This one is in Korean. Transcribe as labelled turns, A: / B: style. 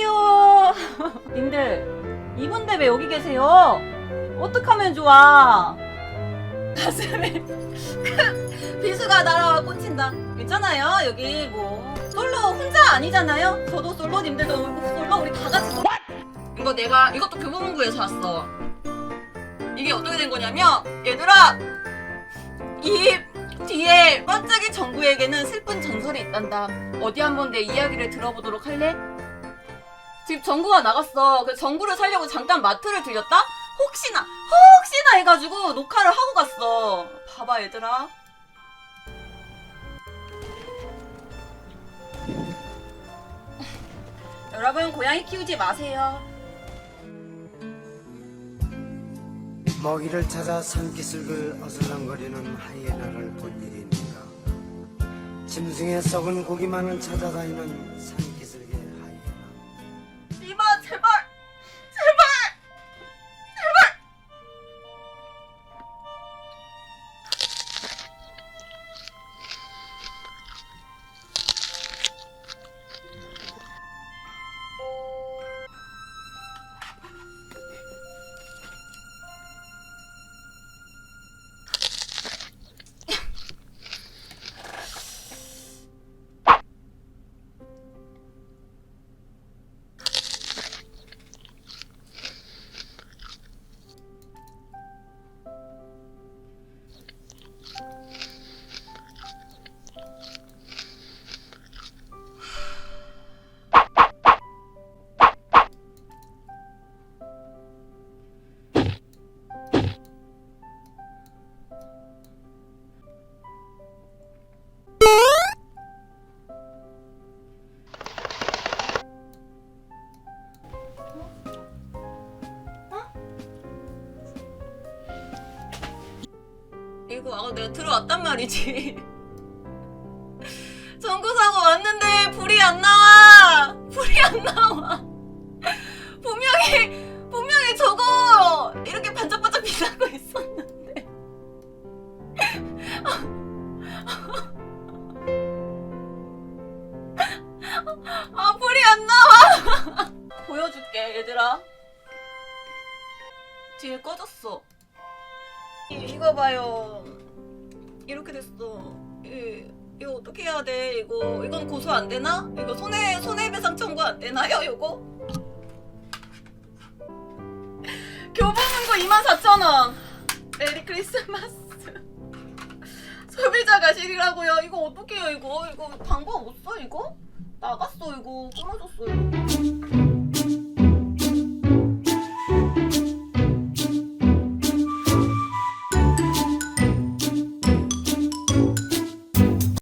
A: 이분데 왜 여기 계세요? 어떡하면 좋아? 가슴에 비수가 날아와 꽂힌다. 있잖아요. 여기 뭐 솔로 혼자 아니잖아요. 저도 솔로 님들도 솔로 우리 다 같이 솔로. 이거 내가 이것도 교보문고에서 왔어. 이게 어떻게 된 거냐면 얘들아 이 뒤에 번짝이 정구에게는 슬픈 전설이 있단다. 어디 한번 내 이야기를 들어보도록 할래? 지금 정구가 나갔어. 그 정구를 살려고 잠깐 마트를 들렸다? 혹시나, 혹시나 해가지고 녹화를 하고 갔어. 봐봐, 얘들아. 여러분, 고양이 키우지 마세요.
B: 먹이를 찾아 산기슭을 어슬렁거리는 하이에나를 본 일이니까 짐승의 썩은 고기만을 찾아다니는 산
A: 이거 아까 내가 들어왔단 말이지. 전구사고 왔는데 불이 안 나와. 불이 안 나와. 분명히 분명히 저거 이렇게 반짝반짝 빛나고 있었는데. 아 불이 안 나와. 보여줄게 얘들아. 뒤에 꺼졌어. 이- 이거 봐요. 이렇게 됐어. 이, 이거 어떻게 해야 돼? 이거 이건 고소 안 되나? 이거 손해 손해배상 청구 안 되나요? 이거? 교보문고 24,000원. 메리 크리스마스. 소비자 가 실이라고요. 이거 어떻게 해요? 이거 이거 방법 없어 이거? 나갔어 이거 끊어졌어 이거.